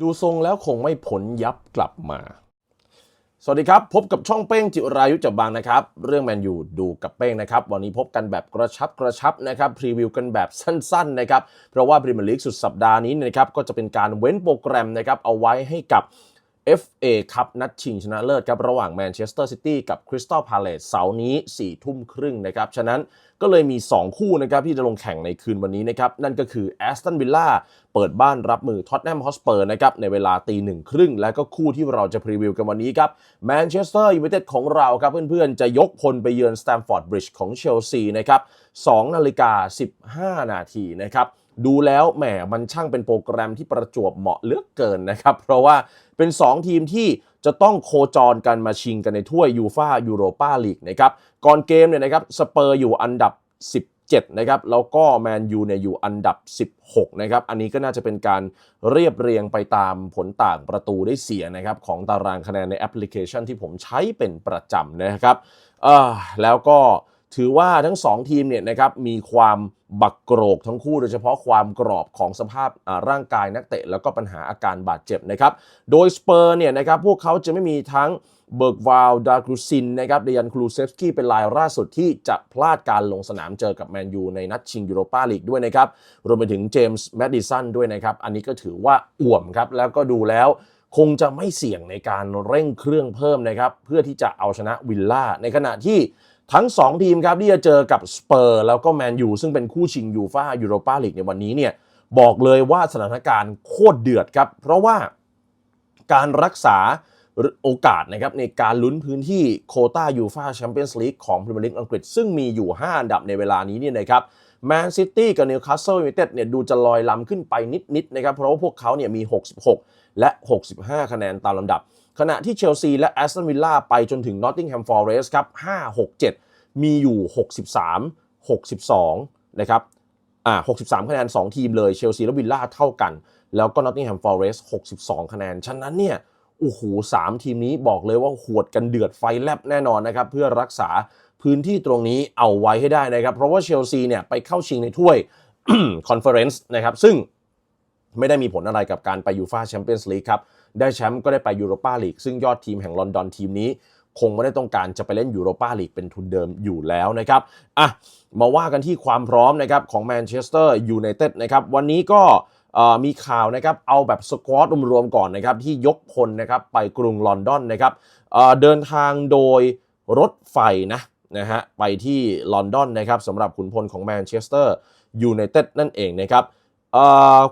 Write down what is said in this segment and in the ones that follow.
ดูทรงแล้วคงไม่ผลยับกลับมา สวัสดีครับ พบกับช่องเป้งจิรายุจับบางนะครับ เรื่องแมนยูดูกับเป้งนะครับ วันนี้พบกันแบบกระชับกระชับนะครับพรีวิวกันแบบสั้นๆนะครับ เพราะว่าพรีเมียร์ลีกสุดสัปดาห์นี้นะครับก็จะเป็นการเว้นโปรแกรมนะครับเอาไว้ให้กับ FA ครับนัดชิงชนะเลิศครับระหว่างแมนเชสเตอร์ซิตี้กับคริสตัลพาเลสเสาร์นี้4ี่ทุ่มครึ่งนะครับ ฉะนั้นก็เลยมี 2 คู่นะครับที่จะลงแข่งในคืนวันนี้นะครับ นั่นก็คือแอสตันวิลล่าเปิดบ้านรับมือท็อตแนมฮอสเปอร์นะครับในเวลาตีหนึ่งครึ่ง และก็คู่ที่เราจะพรีวิวกันวันนี้ครับแมนเชสเตอร์ยูไนเต็ดของเราครับเพื่อนๆ จะยกพลไปเยือนสแตมฟอร์ดบริดจ์ของเชลซีนะครับ2นาฬิกา15 นาทีนะครับ ดูแล้วแหมมันช่างเป็นโปรแกรมที่ประจวบเหมาะเหลือกเกินนะครับ เพราะว่าเป็น 2 ทีมที่จะต้องโคจรกันมาชิงกันในถ้วยยูฟายูโรปาลีกนะครับก่อนเกมเนี่ยนะครับสเปอร์อยู่อันดับ 17นะครับแล้วก็แมนยูเนี่ยอยู่อันดับ 16นะครับอันนี้ก็น่าจะเป็นการเรียบเรียงไปตามผลต่างประตูได้เสียนะครับของตารางคะแนนในแอปพลิเคชันที่ผมใช้เป็นประจำนะครับแล้วก็ ถือว่าทั้ง 2 ทีมเนี่ยนะครับมีความบักโกรกทั้งคู่โดยเฉพาะความกรอบของสภาพร่างกายนักเตะ แล้วก็ปัญหาอาการบาดเจ็บนะครับ โดยสเปอร์เนี่ยนะครับพวกเขาจะไม่มีทั้งเบิร์กวาลดากรูซินนะครับเดยันคลูเซฟสกี้เป็นรายล่าสุดที่จะพลาดการลงสนามเจอกับแมนยูในนัดชิงยูโรปาลีกด้วยนะครับ รวมไปถึงเจมส์แมดดิสันด้วยนะครับ อันนี้ก็ถือว่าอ่วมครับ แล้วก็ดูแล้วคงจะไม่เสี่ยงในการเร่งเครื่องเพิ่มนะครับ เพื่อที่จะเอาชนะวิลล่าในขณะที่ ทั้ง 2 ทีมครับที่จะเจอกับสเปอร์แล้วก็แมนยูซึ่งเป็นคู่ชิงยูฟ่ายูโรปาลีกในวันนี้เนี่ยบอกเลยว่าสถานการณ์โคตรเดือดครับ เพราะว่าการรักษาโอกาสนะครับในการลุ้นพื้นที่โคต้ายูฟาแชมเปี้ยนส์ลีกของพรีเมียร์ลีกอังกฤษ ซึ่งมีอยู่ 5 อันดับในเวลานี้เนี่ยนะครับแมนซิตี้กับนิวคาสเซิลยูไนเต็ดเนี่ยดูจะลอยลำขึ้นไปนิดๆนะครับเพราะว่าพวกเขาเนี่ยมี 66 และ 65 คะแนนตามลำดับ ขณะที่เชลซีและแอสตันวิลล่าไปจนถึงนอตติงแฮมฟอร์เรสครับ5 6 7 มีอยู่ 63 62 นะครับอ่า63 คะแนน 2 ทีมเลยเชลซีและวิลล่าเท่ากัน แล้วก็นอตติงแฮมฟอร์เรส62 คะแนน ฉะนั้นเนี่ยโอ้โหสามทีมนี้บอกเลยว่าหวดกันเดือดไฟแลบแน่นอนนะครับ เพื่อรักษาพื้นที่ตรงนี้เอาไว้ให้ได้นะครับ เพราะว่าเชลซีเนี่ยไปเข้าชิงในถ้วยคอนเฟอเรนซ์นะครับ ซึ่งไม่ได้มีผลอะไรกับการไปยูฟาแชมเปี้ยนส์ลีกครับ ได้แชมป์ก็ได้ไปยูโรปาลีกซึ่งยอดทีมแห่งลอนดอนทีมนี้ คงไม่ได้ต้องการจะไปเล่นยูโรปาลีกเป็นทุนเดิมอยู่แล้วนะครับอะมาว่ากันที่ความพร้อมนะครับของแมนเชสเตอร์ยูไนเต็ดนะครับวันนี้ก็มีข่าวนะครับเอาแบบสควอตรวมๆก่อนนะครับที่ยกพลนะครับไปกรุงลอนดอนนะครับเดินทางโดยรถไฟนะนะฮะไปที่ลอนดอนนะครับสำหรับขุนพลของแมนเชสเตอร์ยูไนเต็ดนั่นเองนะครับ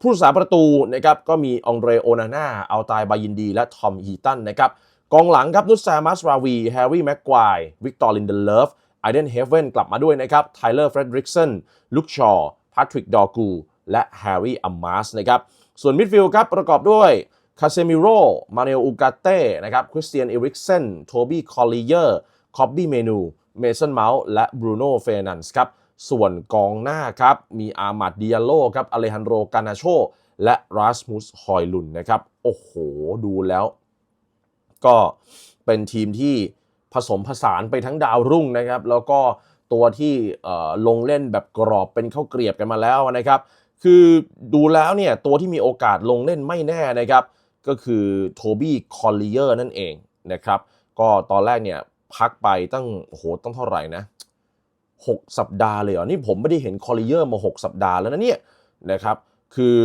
ผู้รักษาประตูนะครับก็มีองเรโอนาน่าอัลตายบายินดี และทอมฮีตันนะครับกองหลังครับนุสซามัสราวีแฮร์รี่แม็กควายวิกตอร์ลินเดเลฟไอเดนเฮเวนกลับมาด้วยนะครับไทเลอร์เฟรดริกสันลุคชอร์พาทริกดอกูและแฮร์รี่อัมมาสนะครับส่วนมิดฟิลด์ครับประกอบด้วยคาเซมิโรมาเนลอูกาเต้นะครับคริสเตียนเอริกเซนโทบี้คอลลีเยอร์คอบบี้เมนูเมสันเมาส์และบรูโน่เฟรนันส์ครับ ส่วนกองหน้าครับมีอามาดดิอาโลครับอเลฮันโรกานาโชและราสมุสฮอยลุนนะครับ โอ้โห ดูแล้ว ก็เป็นทีมที่ผสมผสานไปทั้งดาวรุ่งนะครับ แล้วก็ตัวที่ลงเล่นแบบกรอบเป็นข้าวเกรียบกันมาแล้วนะครับ คือดูแล้วเนี่ยตัวที่มีโอกาสลงเล่นไม่แน่นะครับ ก็คือโทบี้คอลลีเยอร์นั่นเองนะครับ ก็ตอนแรกเนี่ยพักไปตั้งโอ้โหตั้งเท่าไหร่นะ 6 สัปดาห์เลยเหรอ นี่ผมไม่ได้เห็นคอลลีเยอร์มา 6 สัปดาห์แล้วนะเนี่ยนะครับ คือ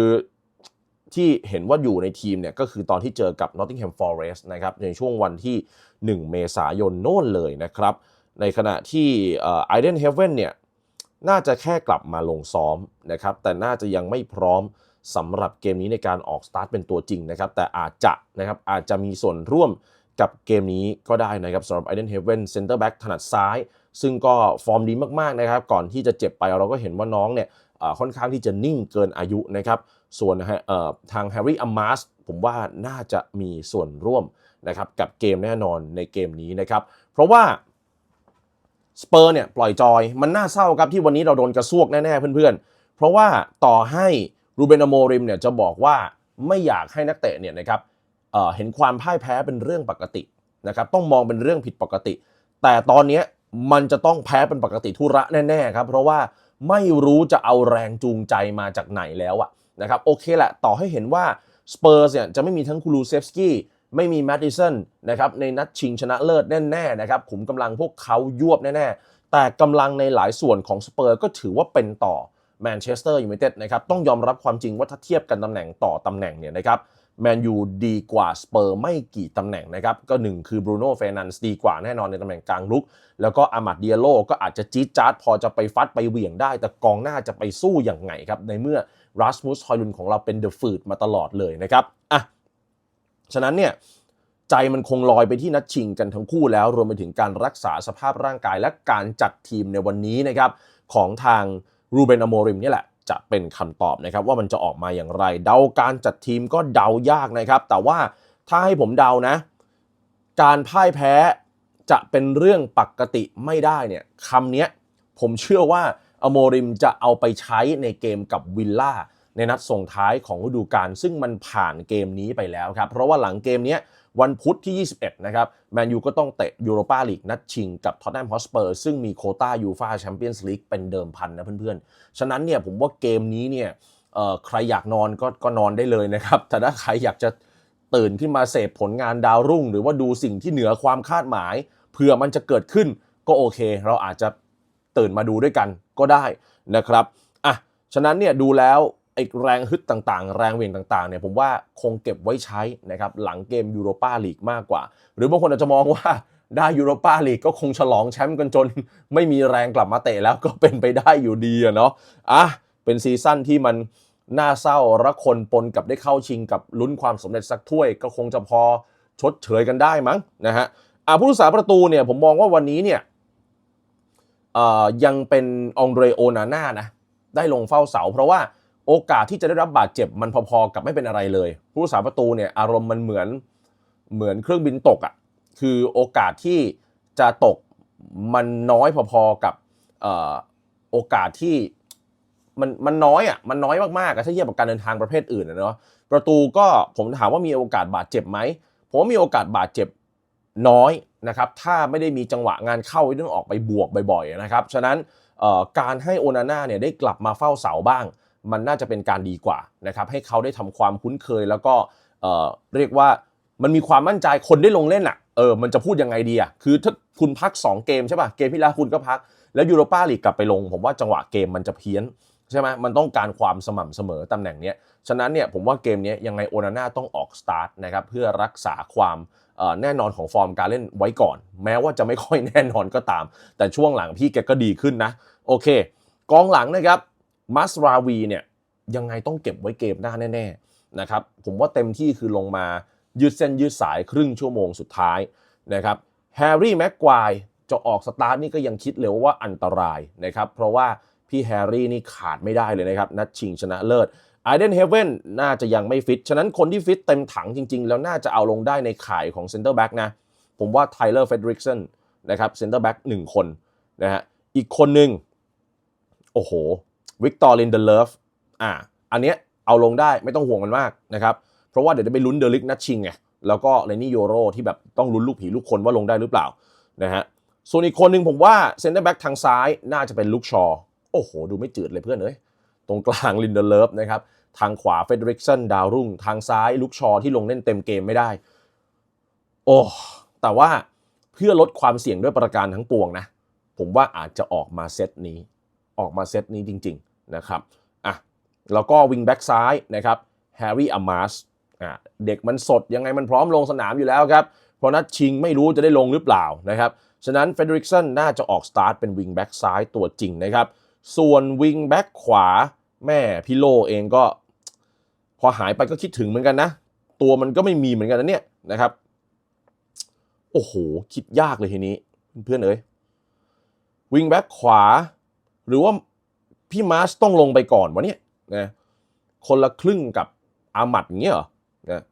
ที่เห็นว่าอยู่ในทีมเนี่ยก็คือตอนที่เจอกับ Nottingham Forest นะครับในช่วงวันที่ 1 เมษายนโน่นเลยนะครับ ในขณะที่ไอเดนเฮเวนเนี่ยน่าจะแค่กลับมาลงซ้อมนะครับ แต่น่าจะยังไม่พร้อมสำหรับเกมนี้ในการออกสตาร์ทเป็นตัวจริงนะครับ แต่อาจจะนะครับอาจจะมีส่วนร่วมกับเกมนี้ก็ได้นะครับสำหรับไอเดนเฮเวนเซนเตอร์แบ็กถนัดซ้าย ซึ่งก็ฟอร์มดีมากๆนะครับ ก่อนที่จะเจ็บไปเราก็เห็นว่าน้องเนี่ยค่อนข้างที่จะนิ่งเกินอายุนะครับ ส่วนนะฮะทางแฮร์รี่อัมมาสผมว่าน่าจะมีส่วนร่วมนะครับกับเกมแน่นอนในเกมนี้นะครับ เพราะว่าสเปอร์เนี่ยปล่อยจอยมันน่าเศร้าครับที่วันนี้เราโดนกระซวกแน่ๆเพื่อนๆ เพราะว่าต่อให้รูเบนอโมริมเนี่ยจะบอกว่าไม่อยากให้นักเตะเนี่ยนะครับเเห็นความพ่ายแพ้เป็นเรื่องปกตินะครับต้องมองเป็นเรื่องผิดปกติ แต่ตอนนี้ มันจะต้องแพ้เป็นปกติทุระแน่ๆครับ เพราะว่าไม่รู้จะเอาแรงจูงใจมาจากไหนแล้วอะนะครับโอเคแหละต่อให้เห็นว่าสเปอร์สเนี่ยจะไม่มีทั้งคูลูเซฟสกี้ไม่มีแมดดิสันนะครับในนัดชิงชนะเลิศแน่ๆนะครับขุมกำลังพวกเขายวบแน่ๆ แต่กำลังในหลายส่วนของสเปอร์ก็ถือว่าเป็นต่อแมนเชสเตอร์ยูไนเต็ดนะครับต้องยอมรับความจริงว่าถ้าเทียบกันตำแหน่งต่อตำแหน่งเนี่ยนะครับ แมนยูดีกว่าสเปอร์ไม่กี่ตำแหน่งนะครับ ก็หนึ่งคือบรูโน่เฟรนันส์ดีกว่าแน่นอนในตำแหน่งกลางลุก แล้วก็อามัดเดียโลก็อาจจะจี๊ดจ๊าดพอจะไปฟัดไปเหวี่ยงได้ แต่กองหน้าจะไปสู้อย่างไงครับ ในเมื่อรัสมุสฮอยลุนของเราเป็นเดอะฟืดมาตลอดเลยนะครับอะฉะนั้นเนี่ยใจมันคงลอยไปที่นัดชิงกันทั้งคู่แล้ว รวมไปถึงการรักษาสภาพร่างกายและการจัดทีมในวันนี้นะครับของทางรูเบนอโมริมนี่แหละ จะเป็นคำตอบนะครับว่ามันจะออกมาอย่างไร เดาการจัดทีมก็เดายากนะครับ แต่ว่าถ้าให้ผมเดานะ การพ่ายแพ้จะเป็นเรื่องปกติไม่ได้เนี่ยคำนี้ผมเชื่อว่าอโมริมจะเอาไปใช้ในเกมกับวิลล่าในนัดส่งท้ายของฤดูกาลซึ่งมันผ่านเกมนี้ไปแล้วครับ เพราะว่าหลังเกมนี้ วันพุธที่ 21 นะครับแมนยูก็ต้องเตะยูโรปาลีกนัดชิงกับท็อตแนมฮอสเปอร์ซึ่งมีโคต้ายูฟาแชมเปี้ยนส์ลีกเป็นเดิมพันนะเพื่อนๆ ฉะนั้นเนี่ยผมว่าเกมนี้เนี่ยใครอยากนอนก็ก็นอนได้เลยนะครับ แต่ถ้าใครอยากจะตื่นขึ้นมาเสพผลงานดาวรุ่ง หรือว่าดูสิ่งที่เหนือความคาดหมายเผื่อมันจะเกิดขึ้นก็โอเค เราอาจจะตื่นมาดูด้วยกันก็ได้นะครับอะฉะนั้นเนี่ยดูแล้ว อ้แรงฮึดต่างๆ แรงเวี่ยงต่างๆเนี่ยผมว่าคงเก็บไว้ใช้นะครับหลังเกมยูโรปาลีกมากกว่า หรือบางคนอาจจะมองว่าได้ยูโรปาลีกก็คงฉลองแชมป์กันจน ไม่มีแรงกลับมาเตะแล้วก็เป็นไปได้อยู่ดีอะเนาะอะเป็นซีซั่นที่มันน่าเศร้าระคนปนกับได้เข้าชิงกับลุ้นความสำเร็จสักถ้วย ก็คงจะพอชดเชยกันได้มั้งนะฮะอะผู้รักษาประตูเนี่ยผมมองว่าวันนี้เนี่ยเอ่อยังเป็นองเดรโอนาน่านะได้ลงเฝ้าเสา เพราะว่า โอกาสที่จะได้รับบาดเจ็บมันพอๆกับไม่เป็นอะไรเลย ผู้รักษาประตูเนี่ยอารมณ์มันเหมือนเหมือนเครื่องบินตกอะ่ะคือโอกาสที่จะตกมันน้อยพอๆกับออโอกาสที่มันมันน้อยอะ่ะมันน้อยมากๆถ้าเทียบกับการเดินทางประเภทอื่นอะเนาะประตูก็ผมถามว่ามีโอกาสบาดเจ็บไหมผมว่ามีโอกาสบาดเจ็บน้อยนะครับถ้าไม่ได้มีจังหวะงานเข้าที่ต้องออกไปบวกบ่อยๆนะครับฉะนั้นการให้โอนาน่าเนี่ยได้กลับมาเฝ้าเสาบ้าง มันน่าจะเป็นการดีกว่านะครับให้เขาได้ทำความคุ้นเคย แล้วก็เอ่อเรียกว่ามันมีความมั่นใจคนได้ลงเล่นอะเออมันจะพูดยังไงดีอะคือถ้าคุณพัก 2 เกมใช่ป่ะเกมที่แล้วคุณก็พัก แล้วยูโรปาลีกกลับไปลง ผมว่าจังหวะเกมมันจะเพี้ยนใช่ไหมมันต้องการความสม่ำเสมอตำแหน่งเนี้ยฉะนั้นเนี่ยผมว่าเกมนี้ยังไงโอนาน่าต้องออกสตาร์ทนะครับเพื่อรักษาความแน่นอนของฟอร์มการเล่นไว้ก่อน แม้ว่าจะไม่ค่อยแน่นอนก็ตาม แต่ช่วงหลังพี่แกก็ดีขึ้นนะ โอเค กองหลังนะครับ มัสราวีเนี่ยยังไงต้องเก็บไว้เกมหน้าแน่ๆนะครับผมว่าเต็มที่คือลงมายืดเส้นยืดสายครึ่งชั่วโมงสุดท้ายนะครับแฮร์รี่แม็กควายจะออกสตาร์ทนี่ก็ยังคิดเลยว่าอันตรายนะครับเพราะว่าพี่แฮร์รี่นี่ขาดไม่ได้เลยนะครับ นัดชิงชนะเลิศไอเดนเฮเว่นน่าจะยังไม่ฟิต ฉะนั้นคนที่ฟิตเต็มถังจริง ๆ แล้วน่าจะเอาลงได้ในข่ายของเซนเตอร์แบ็กนะ ผมว่าไทเลอร์เฟดริกสันนะครับเซนเตอร์แบ็กหนึ่งคนนะฮะอีกคนหนึ่งโอ้โห วิกตอร์ลินเดเลฟอ่าอันเนี้ยเอาลงได้ไม่ต้องห่วงมันมากนะครับ เพราะว่าเดี๋ยวจะไปลุ้นเดลิกนัดชิงไงแล้วก็เลนี่โยโรที่แบบต้องลุ้นลูกผีลูกคนว่าลงได้หรือเปล่านะฮะส่วนอีกคนหนึ่งผมว่าเซนเตอร์แบ็กทางซ้ายน่าจะเป็นลูกชอ โอ้โห ดูไม่จืดเลยเพื่อนเอ้ยตรงกลางลินเดเลฟนะครับทางขวาเฟเดริกสันดาวรุ่ง ทางซ้ายลูกชอที่ลงเล่นเต็มเกมไม่ได้ โอ้แต่ว่าเพื่อลดความเสี่ยงด้วยประการทั้งปวงนะ ผมว่าอาจจะออกมาเซตนี้ ออกมาเซตนี้จริง ๆ นะครับอะแล้วก็วิงแบ็กซ้ายนะครับแฮร์รี่อามาสอะเด็กมันสดยังไงมันพร้อมลงสนามอยู่แล้วครับเพราะนัดชิงไม่รู้จะได้ลงหรือเปล่านะครับฉะนั้นเฟเดริกสันน่าจะออกสตาร์ทเป็นวิงแบ็กซ้ายตัวจริงนะครับส่วนวิงแบ็กขวาแม่พี่โลเองก็ พอหายไปก็คิดถึงเหมือนกันนะ ตัวมันก็ไม่มีเหมือนกันนะเนี่ยนะครับโอ้โห คิดยากเลยทีนี้ เพื่อนเอ้ยวิงแบ็กขวา หรือว่า พี่มาร์ชต้องลงไปก่อนวะเนี่ยนะคนละครึ่งกับอามัดงเงี้ยเหรอนะ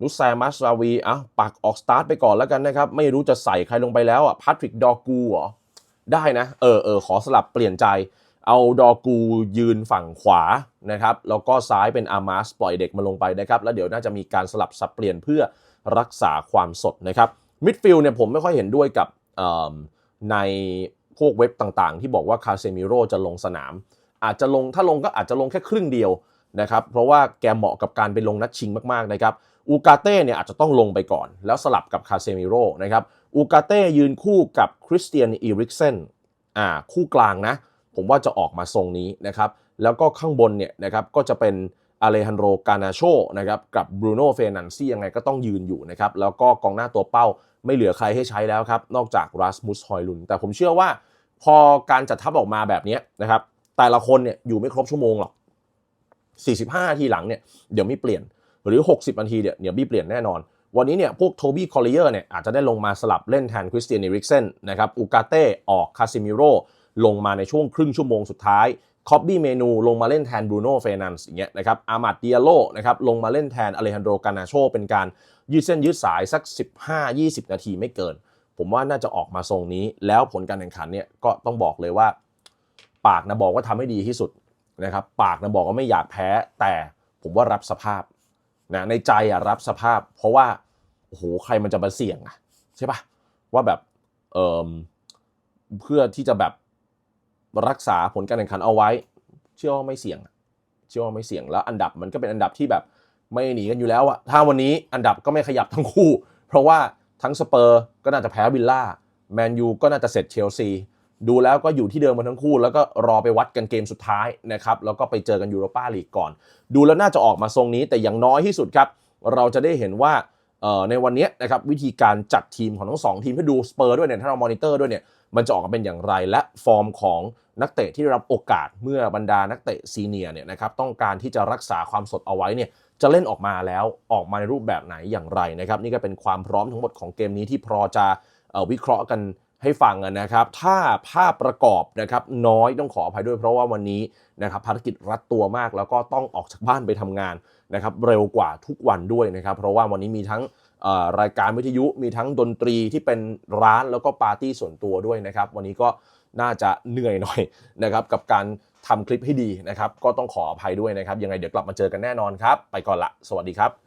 นุสแซมัสราวีอะปักออกสตาร์ทไปก่อนแล้วกันนะครับ ไม่รู้จะใส่ใครลงไปแล้วอะพาทริกดอกูเหรอได้นะ เออเออขอสลับเปลี่ยนใจ เอาดอกูยืนฝั่งขวานะครับ แล้วก็ซ้ายเป็นอามาสปล่อยเด็กมาลงไปนะครับ แล้วเดี๋ยวน่าจะมีการสลับสับเปลี่ยนเพื่อรักษาความสดนะครับมิดฟิลด์เนี่ยผมไม่ค่อยเห็นด้วยกับในพวกเว็บต่างๆ ที่บอกว่าคาเซมิโร่จะลงสนาม อาจจะลงถ้าลงก็อาจจะลงแค่ครึ่งเดียวนะครับเพราะว่าแกเหมาะกับการไปลงนัดชิงมากๆนะครับอูกาเต้เนี่ยอาจจะต้องลงไปก่อน แล้วสลับกับคาเซมิโร่นะครับอูกาเต้ยืนคู่กับคริสเตียนอีริกเซนอ่าคู่กลางนะ ผมว่าจะออกมาทรงนี้นะครับแล้วก็ข้างบนเนี่ยนะครับก็จะเป็นอเลฮันโดกานาโชนะครับกับบรูโน่เฟนันซี่ยังไงก็ต้องยืนอยู่นะครับแล้วก็กองหน้าตัวเป้าไม่เหลือใครให้ใช้แล้วครับ นอกจากรัสมุสฮอยลุนแต่ผมเชื่อว่าพอการจัดทัพออกมาแบบนี้นะครับ แต่ละคนเนี่ยอยู่ไม่ครบชั่วโมงหรอก 45นาทีหลังเนี่ยเดี๋ยวมีเปลี่ยนหรือ 60นาทีเนี่ยเดี๋ยวมีเปลี่ยนแน่นอน วันนี้เนี่ยพวกโทบี้คอลเลเยอร์เนี่ยอาจจะได้ลงมาสลับเล่นแทนคริสเตียน e ริกเซนนะครับอูกาเต้ออกคาซิมิโรลงมาในช่วงครึ่งชั่วโมงสุดท้ายคอบบี้เมนูลงมาเล่นแทนบรูโน่เฟนันส์อย่างเงี้ยนะครับอามาดเดียโลนะครับลงมาเล่นแทนอเลฮันโดกานาโชเป็นการยืดเส้นยืดสายสัก 15-20 นาทีไม่เกิน ผมว่าน่าจะออกมาทรงนี้ แล้วผลการแข่งขันเนี่ยก็ต้องบอกเลยว่า ปากนะบอกว่าทำให้ดีที่สุดนะครับปากนะบอกว่าไม่อยากแพ้แต่ผมว่ารับสภาพนะในใจอะรับสภาพ เพราะว่าโอ้โหใครมันจะมาเสี่ยงอะใช่ปะว่าแบบเออเพื่อที่จะแบบรักษาผลการแข่งขันเอาไว้ เชื่อว่าไม่เสี่ยงเชื่อว่าไม่เสี่ยงแล้ว อันดับมันก็เป็นอันดับที่แบบไม่หนีกันอยู่แล้วอะถ้าวันนี้อันดับก็ไม่ขยับทั้งคู่ เพราะว่าทั้งสเปอร์ก็น่าจะแพ้วิลล่าแมนยูก็น่าจะเสร็จเชลซี ดูแล้วก็อยู่ที่เดิมมาทั้งคู่ แล้วก็รอไปวัดกันเกมสุดท้ายนะครับแล้วก็ไปเจอกันยูโรปาลีกก่อน ดูแล้วน่าจะออกมาทรงนี้แต่อย่างน้อยที่สุดครับ เราจะได้เห็นว่าในวันนี้นะครับวิธีการจัดทีมของทั้งสองทีมให้ดูสเปอร์ด้วยเนี่ยถ้าเรามอนิเตอร์ด้วยเนี่ยมันจะออกมาเป็นอย่างไรและฟอร์มของนักเตะที่ได้รับโอกาสเมื่อบรรดานักเตะซีเนียร์เนี่ยนะครับต้องการที่จะรักษาความสดเอาไว้เนี่ยจะเล่นออกมาแล้วออกมาในรูปแบบไหนอย่างไรนะครับนี่ก็เป็นความพร้อมทั้งหมดของเกมนี้ที่พอจะอวิเคราะห์กัน ให้ฟังนะครับ ถ้าภาพประกอบนะครับน้อยต้องขออภัยด้วยเพราะว่าวันนี้นะครับภารกิจรัดตัวมากแล้วก็ต้องออกจากบ้านไปทำงานนะครับเร็วกว่าทุกวันด้วยนะครับเพราะว่าวันนี้มีทั้งรายการวิทยุมีทั้งดนตรีที่เป็นร้านแล้วก็ปาร์ตี้ส่วนตัวด้วยนะครับ วันนี้ก็น่าจะเหนื่อยหน่อยนะครับกับการทำคลิปให้ดีนะครับ ก็ต้องขออภัยด้วยนะครับ ยังไงเดี๋ยวกลับมาเจอกันแน่นอนครับ ไปก่อนละ สวัสดีครับ